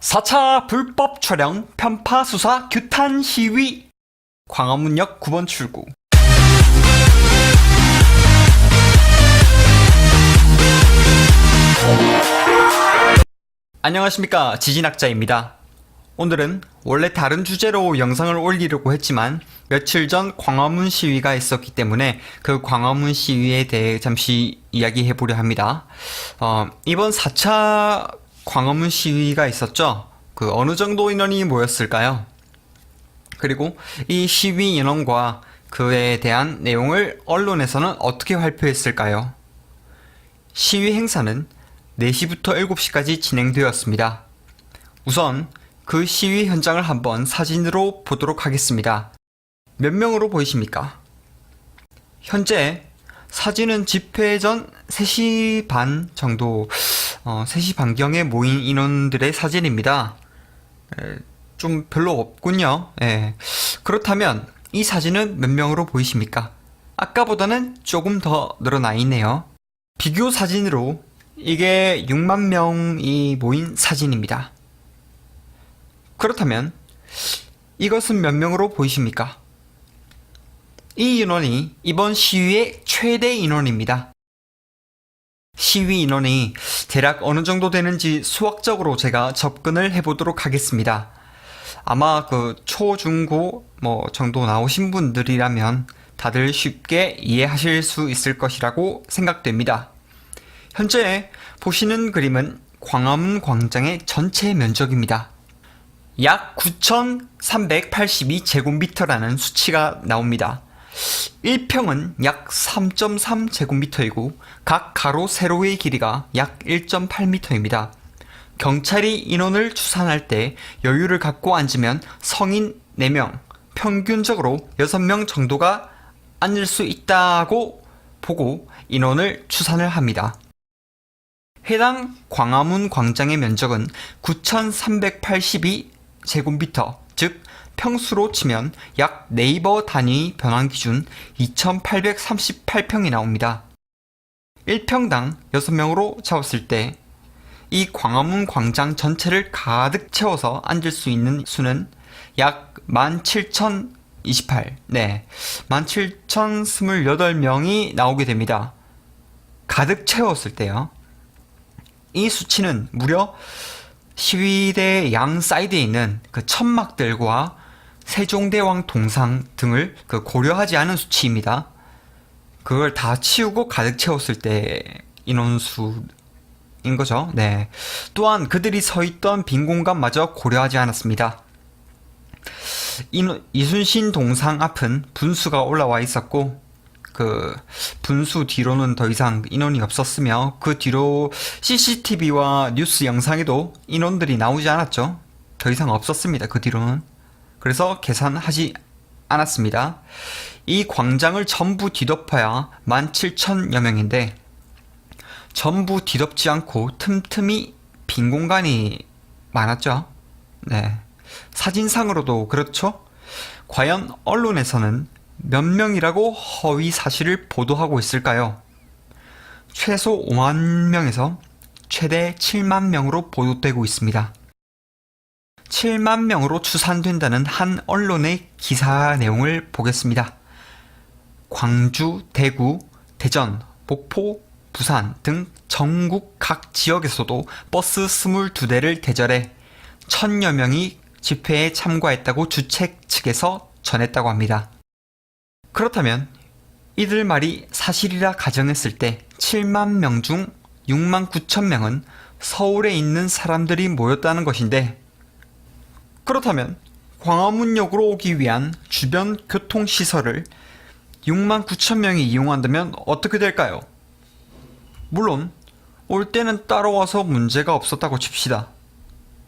4차 불법 촬영 편파 수사 규탄 시위 광화문역 9번 출구 안녕하십니까 지진학자입니다. 오늘은 원래 다른 주제로 영상을 올리려고 했지만 며칠 전 광화문 시위가 있었기 때문에 그 광화문 시위에 대해 잠시 이야기해 보려 합니다. 어, 이번 4차 광화문 시위가 있었죠? 그 어느 정도 인원이 모였을까요? 그리고 이 시위 인원과 그에 대한 내용을 언론에서는 어떻게 발표했을까요? 시위 행사는 4시부터 7시까지 진행되었습니다. 우선 그 시위 현장을 한번 사진으로 보도록 하겠습니다. 몇 명으로 보이십니까? 현재 사진은 집회 전 3시 반 정도, 어, 3시 반경에 모인 인원들의 사진입니다. 에, 좀 별로 없군요. 예. 그렇다면 이 사진은 몇 명으로 보이십니까? 아까보다는 조금 더 늘어나 있네요. 비교 사진으로 이게 6만 명이 모인 사진입니다. 그렇다면 이것은 몇 명으로 보이십니까? 이 인원이 이번 시위의 최대 인원입니다. 시위 인원이 대략 어느 정도 되는지 수학적으로 제가 접근을 해보도록 하겠습니다. 아마 그 초, 중, 고 뭐 정도 나오신 분들이라면 다들 쉽게 이해하실 수 있을 것이라고 생각됩니다. 현재 보시는 그림은 광화문 광장의 전체 면적입니다. 약 9,382제곱미터라는 수치가 나옵니다. 1평은 약 3.3제곱미터이고 각 가로 세로의 길이가 약 1.8미터입니다. 경찰이 인원을 추산할 때 여유를 갖고 앉으면 성인 4명, 평균적으로 6명 정도가 앉을 수 있다고 보고 인원을 추산을 합니다. 해당 광화문 광장의 면적은 9,382제곱미터, 즉 평수로 치면 약 네이버 단위 변환 기준 2,838평이 나옵니다. 1평당 6명으로 잡았을 때 이 광화문 광장 전체를 가득 채워서 앉을 수 있는 수는 약 17,028, 네, 17,028명이 나오게 됩니다. 가득 채웠을 때요. 이 수치는 무려 시위대 양 사이드에 있는 그 천막들과 세종대왕 동상 등을 그 고려하지 않은 수치입니다. 그걸 다 치우고 가득 채웠을 때 인원수인 거죠. 네. 또한 그들이 서 있던 빈 공간마저 고려하지 않았습니다. 인- 이순신 동상 앞은 분수가 올라와 있었고 그 분수 뒤로는 더 이상 인원이 없었으며 그 뒤로 CCTV와 뉴스 영상에도 인원들이 나오지 않았죠. 더 이상 없었습니다. 그 뒤로는. 그래서 계산하지 않았습니다. 이 광장을 전부 뒤덮어야 17,000여 명인데 전부 뒤덮지 않고 틈틈이 빈 공간이 많았죠. 네. 사진상으로도 그렇죠. 과연 언론에서는 몇 명이라고 허위 사실을 보도하고 있을까요? 최소 5만 명에서 최대 7만 명으로 보도되고 있습니다. 7만 명으로 추산된다는 한 언론의 기사 내용을 보겠습니다. 광주, 대구, 대전, 목포, 부산 등 전국 각 지역에서도 버스 22대를 대절해 천여 명이 집회에 참가했다고 주최 측에서 전했다고 합니다. 그렇다면 이들 말이 사실이라 가정했을 때 7만 명 중 6만 9천 명은 서울에 있는 사람들이 모였다는 것인데 그렇다면 광화문역으로 오기 위한 주변 교통시설을 6만 9천 명이 이용한다면 어떻게 될까요? 물론 올 때는 따라와서 문제가 없었다고 칩시다.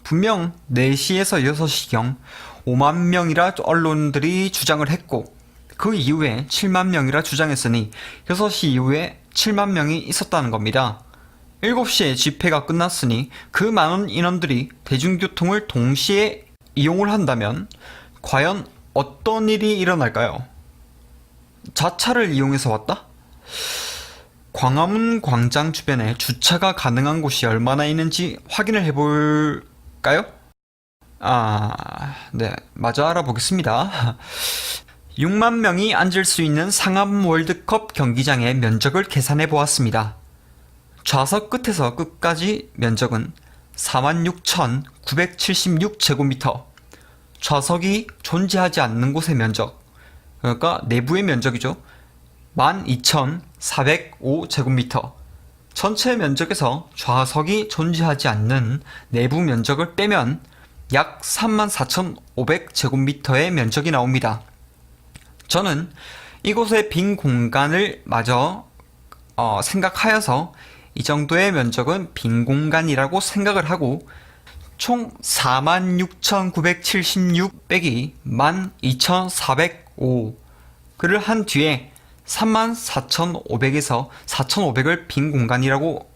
분명 4시에서 6시경 5만 명이라 언론들이 주장을 했고 그 이후에 7만 명이라 주장했으니 6시 이후에 7만 명이 있었다는 겁니다. 7시에 집회가 끝났으니 그 많은 인원들이 대중교통을 동시에 이용을 한다면 과연 어떤 일이 일어날까요? 자차를 이용해서 왔다? 광화문 광장 주변에 주차가 가능한 곳이 얼마나 있는지 확인을 해볼까요? 아, 네, 마저 알아보겠습니다. 6만 명이 앉을 수 있는 상암 월드컵 경기장의 면적을 계산해 보았습니다. 좌석 끝에서 끝까지 면적은 46,976제곱미터. 좌석이 존재하지 않는 곳의 면적, 그러니까 내부의 면적이죠. 12,405제곱미터. 전체 면적에서 좌석이 존재하지 않는 내부 면적을 빼면 약 34,500제곱미터의 면적이 나옵니다. 저는 이곳의 빈 공간을 마저 어, 생각하여서 이 정도의 면적은 빈 공간이라고 생각을 하고 총 46,976 빼기 12,405 그를 한 뒤에 34,500에서 4,500을 빈 공간이라고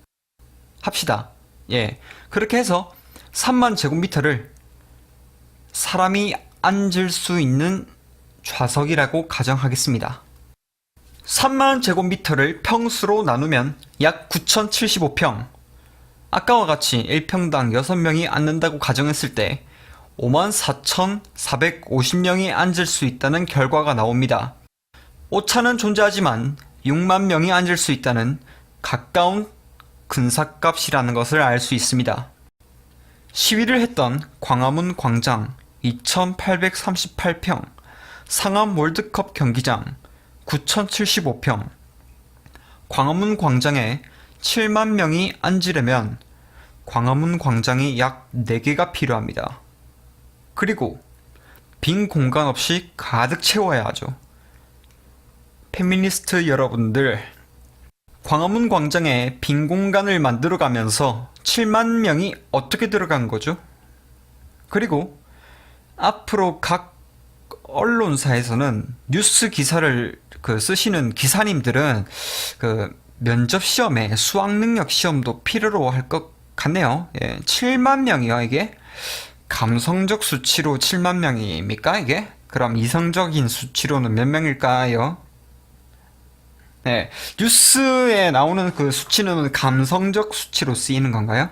합시다. 예. 그렇게 해서 3만 제곱미터를 사람이 앉을 수 있는 좌석이라고 가정하겠습니다. 3만 제곱미터를 평수로 나누면 약 9,075평. 아까와 같이 1평당 6명이 앉는다고 가정했을 때 54,450명이 앉을 수 있다는 결과가 나옵니다. 오차는 존재하지만 6만 명이 앉을 수 있다는 가까운 근사값이라는 것을 알 수 있습니다. 시위를 했던 광화문 광장 2,838평, 상암 월드컵 경기장 9,075평, 광화문 광장에 7만 명이 앉으려면 광화문 광장이 약 4개가 필요합니다. 그리고 빈 공간 없이 가득 채워야 하죠. 페미니스트 여러분들, 광화문 광장에 빈 공간을 만들어 가면서 7만 명이 어떻게 들어간 거죠? 그리고 앞으로 각 언론사에서는 뉴스 기사를 그 쓰시는 기사님들은 그 면접 시험에 수학 능력 시험도 필요로 할 것 같네요. 예, 7만 명이요, 이게? 감성적 수치로 7만 명입니까, 이게? 그럼 이성적인 수치로는 몇 명일까요? 네, 뉴스에 나오는 그 수치는 감성적 수치로 쓰이는 건가요?